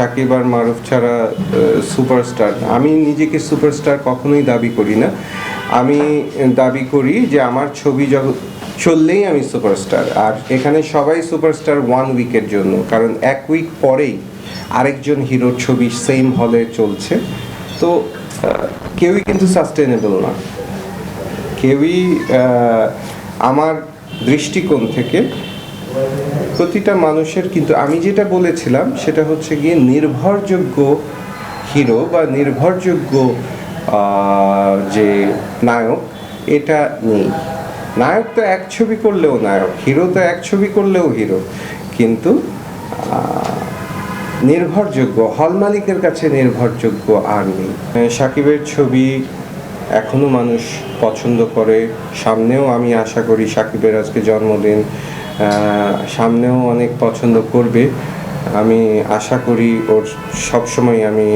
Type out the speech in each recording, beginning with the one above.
সাকিব আর মারুফ ছাড়া সুপারস্টার আমি নিজেকে সুপারস্টার কখনোই দাবি করি না। আমি দাবি করি যে আমার ছবি যখন চললেই আমি সুপারস্টার আর এখানে সবাই সুপারস্টার ওয়ান উইকের জন্য। কারণ এক উইক পরেই আরেকজন হিরোর ছবি সেম হলে চলছে। তো কেউই কিন্তু সাস্টেনেবল না। কেউই আমার দৃষ্টিকোণ থেকে প্রতিটা মানুষের কিন্তু, আমি যেটা বলেছিলাম, সেটা হচ্ছে গিয়ে নির্ভরযোগ্য হিরো বা নির্ভরযোগ্য যে নায়ক, এটা নেই। নায়ক তো এক ছবি করলেও নায়ক, হিরো তো এক ছবি করলেও হিরো। কিন্তু নির্ভরযোগ্য, হল মালিকের কাছে নির্ভরযোগ্য আর নেই। সাকিবের ছবি এখনও মানুষ পছন্দ করে। সামনেও আমি আশা করি সাকিবের আজকে জন্মদিন। সামনেও অনেক পছন্দ করবে। আমি আশা করি ওর সবসময় আমি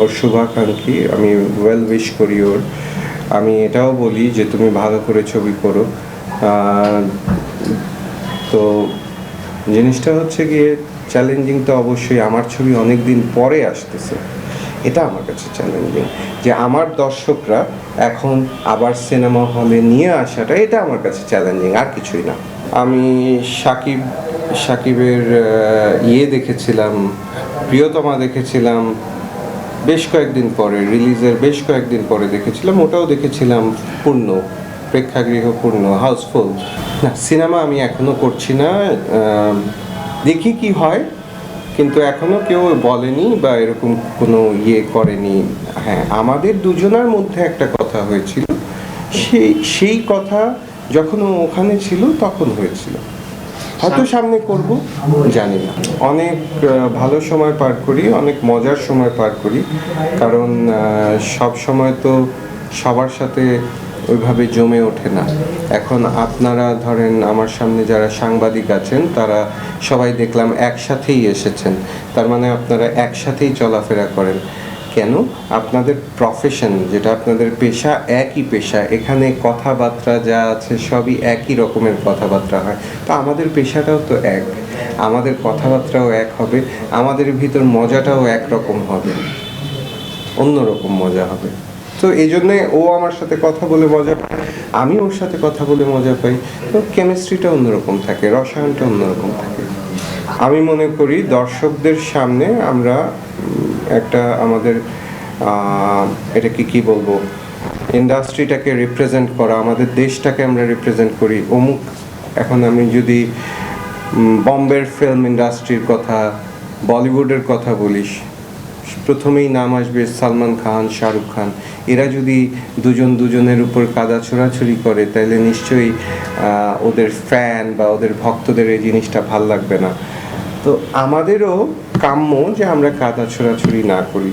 ওর শুভাকাঙ্ক্ষী, আমি ওয়েল উইশ করি ওর। আমি এটাও বলি যে, তুমি ভালো করে ছবি করো। তো জিনিসটা হচ্ছে গিয়ে চ্যালেঞ্জিং তো অবশ্যই। আমার ছবি অনেক দিন পরে আসতেছে। এটা আমার কাছে চ্যালেঞ্জিং যে, আমার দর্শকরা এখন আবার সিনেমা হলে নিয়ে আসাটা, এটা আমার কাছে চ্যালেঞ্জিং আর কিছুই না। আমি সাকিব, সাকিবের ইয়ে দেখেছিলাম, প্রিয়তমা দেখেছিলাম, বেশ কয়েকদিন পরে, রিলিজের বেশ কয়েকদিন পরে দেখেছিলাম, ওটাও দেখেছিলাম, পূর্ণ, প্রেক্ষাগৃহ পূর্ণ, হাউসফুল। না, সিনেমা আমি এখনও করছি না দেখি কি হয়, কিন্তু এখনও কেউ বলেনি বা এরকম কোনো ইয়ে করেনি। হ্যাঁ আমাদের দুজনার মধ্যে একটা কথা হয়েছিল, সেই সেই কথা যখন ও ওখানে ছিল তখন হয়েছিল। হয়তো সামনে করব জানি না। অনেক ভালো সময় পার করি অনেক মজার সময় পার করি। কারণ সব সময় তো সবার সাথে ওইভাবে জমে ওঠে না। এখন আপনারা ধরেন আমার সামনে যারা সাংবাদিক আছেন তারা সবাই দেখলাম একসাথেই এসেছেন। তার মানে আপনারা একসাথেই চলাফেরা করেন। কেন আপনাদের প্রফেশন যেটা আপনাদের পেশা, একই পেশা, এখানে কথাবার্তা যা আছে সবই একই রকমের কথাবার্তা হয়। তো আমাদের পেশাটাও তো এক, আমাদের কথাবার্তাও এক হবে, আমাদের ভিতর মজাটাও একরকম হবে, অন্যরকম মজা হবে। তো এই জন্যে ও আমার সাথে কথা বলে মজা পায়, আমি ওর সাথে কথা বলে মজা পাই। তো কেমিস্ট্রিটা অন্যরকম থাকে, রসায়নটা অন্যরকম থাকে। আমি মনে করি দর্শকদের সামনে আমরা একটা আমাদের এটাকে কি বলব? ইন্ডাস্ট্রিটাকে রিপ্রেজেন্ট করা, আমাদের দেশটাকে আমরা রিপ্রেজেন্ট করি। অমুক, এখন আমি যদি বম্বের ফিল্ম ইন্ডাস্ট্রির কথা, বলিউডের কথা বলিস প্রথমেই নাম আসবে সালমান খান, শাহরুখ খান। এরা যদি দুজন দুজনের উপর কাদা ছোড়াছুরি করে তাহলে নিশ্চয়ই ওদের ফ্যান বা ওদের ভক্তদের এই জিনিসটা ভালো লাগবে না। তো আমাদেরও কাম্য যে আমরা কাদা ছোড়াছুড়ি না করি।